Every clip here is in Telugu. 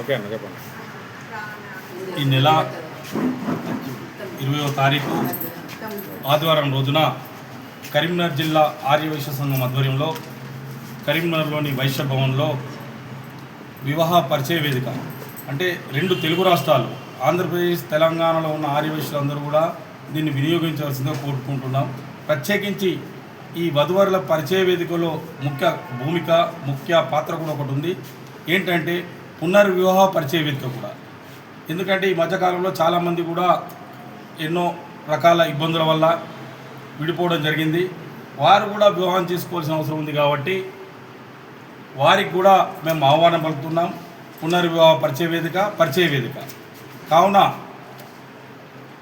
ఓకే అన్న చెప్పండి. ఈ నెల ఇరవయో తారీఖు ఆదివారం రోజున కరీంనగర్ జిల్లా ఆర్యవైశ్య సంఘం ఆధ్వర్యంలో కరీంనగర్లోని వైశ్య భవన్లో వివాహ పరిచయ వేదిక అంటే రెండు తెలుగు రాష్ట్రాలు ఆంధ్రప్రదేశ్ తెలంగాణలో ఉన్న ఆర్యవైశ్యులందరూ కూడా దీన్ని వినియోగించవలసిందిగా కోరుకుంటున్నాం. ప్రత్యేకించి ఈ వధువరుల పరిచయ వేదికలో ముఖ్య భూమిక ముఖ్య పాత్ర కూడా ఒకటి ఉంది. ఏంటంటే పునర్వివాహ పరిచయ వేదిక కూడా. ఎందుకంటే ఈ మధ్యకాలంలో చాలామంది కూడా ఎన్నో రకాల ఇబ్బందుల వల్ల విడిపోవడం జరిగింది. వారు కూడా వివాహం చేసుకోవాల్సిన అవసరం ఉంది కాబట్టి వారికి కూడా మేము ఆహ్వానం పలుకుతున్నాం. పునర్వివాహ పరిచయ వేదిక పరిచయ వేదిక. కావున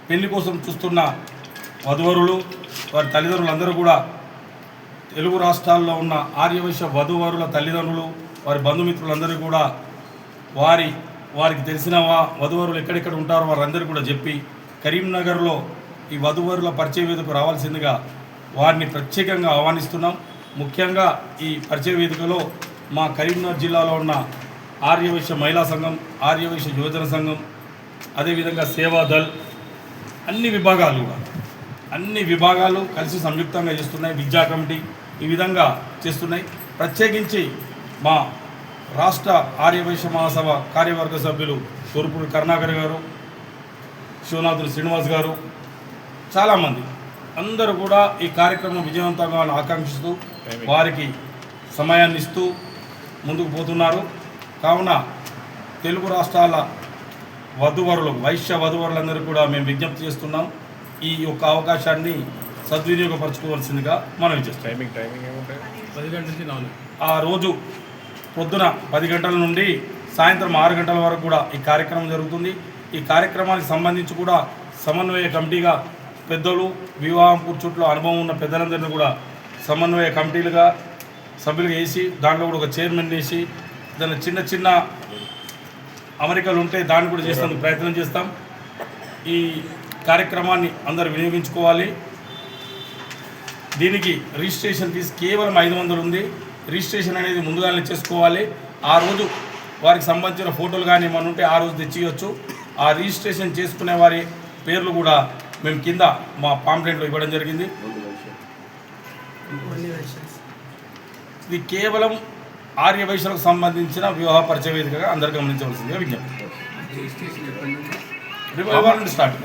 పెళ్ళి కోసం చూస్తున్న వధువరులు వారి తల్లిదండ్రులందరూ కూడా తెలుగు రాష్ట్రాల్లో ఉన్న ఆర్యవైశ్య వధువరుల తల్లిదండ్రులు వారి బంధుమిత్రులందరూ కూడా వారి వారికి తెలిసిన వధువరులు ఎక్కడెక్కడ ఉంటారో వారందరూ కూడా చెప్పి కరీంనగర్లో ఈ వధువరుల పరిచయ వేదికకు రావాల్సిందిగా వారిని ప్రత్యేకంగా ఆహ్వానిస్తున్నాం. ముఖ్యంగా ఈ పరిచయ వేదికలో మా కరీంనగర్ జిల్లాలో ఉన్న ఆర్యవైశ్య మహిళా సంఘం ఆర్యవైశ్య యువజన సంఘం అదేవిధంగా సేవాదల్ అన్ని విభాగాలు కూడా అన్ని విభాగాలు కలిసి సంయుక్తంగా చేస్తున్నాయి. విద్యా కమిటీ ఈ విధంగా చేస్తున్నాయి. ప్రత్యేకించి మా రాష్ట్ర ఆర్యవైశ్య మహాసభ కార్యవర్గ సభ్యులు తూర్పుడు కరుణాకర్ గారు శివనాథులు శ్రీనివాస్ గారు చాలామంది. అందరూ కూడా ఈ కార్యక్రమం విజయవంతంగా ఆకాంక్షిస్తూ వారికి సమయాన్ని ఇస్తూ ముందుకు పోతున్నారు. కావున తెలుగు రాష్ట్రాల వధువరులు వైశ్య వధువరులందరూ కూడా మేము విజ్ఞప్తి చేస్తున్నాం. ఈ యొక్క అవకాశాన్ని సద్వినియోగపరచుకోవాల్సిందిగా మనం చేస్తాం టైమింగ్ టైమింగ్ ఏముంటాయి? పది గంటల నుంచి నాలుగు. ఆ రోజు పొద్దున పది గంటల నుండి సాయంత్రం ఆరు గంటల వరకు కూడా ఈ కార్యక్రమం జరుగుతుంది. ఈ కార్యక్రమానికి సంబంధించి కూడా సమన్వయ కమిటీగా పెద్దలు వివాహం కూర్చుట్లో అనుభవం ఉన్న పెద్దలందరినీ కూడా సమన్వయ కమిటీలుగా సభ్యులుగా వేసి దాంట్లో కూడా ఒక చైర్మన్ వేసి దాని చిన్న చిన్న అమరికలు ఉంటే దాన్ని కూడా చేసేందుకు ప్రయత్నం చేస్తాం. ఈ కార్యక్రమాన్ని అందరూ వినియోగించుకోవాలి. దీనికి రిజిస్ట్రేషన్ ఫీజు కేవలం ఐదు వందలు ఉంది. రిజిస్ట్రేషన్ అనేది ముందుగానే చేసుకోవాలి. ఆ రోజు వారికి సంబంధించిన ఫోటోలు కానీ ఏమైనా ఉంటే ఆ రోజు తెచ్చియొచ్చు. ఆ రిజిస్ట్రేషన్ చేసుకునే వారి పేర్లు కూడా మేము కింద మా పాంప్లెంట్లో ఇవ్వడం జరిగింది. ఇది కేవలం ఆర్య వైశ్యులకు సంబంధించిన వివాహ పరిచయ వేదికగా అందరు గమనించవలసిందిగా విజ్ఞప్తి. స్టార్ట్.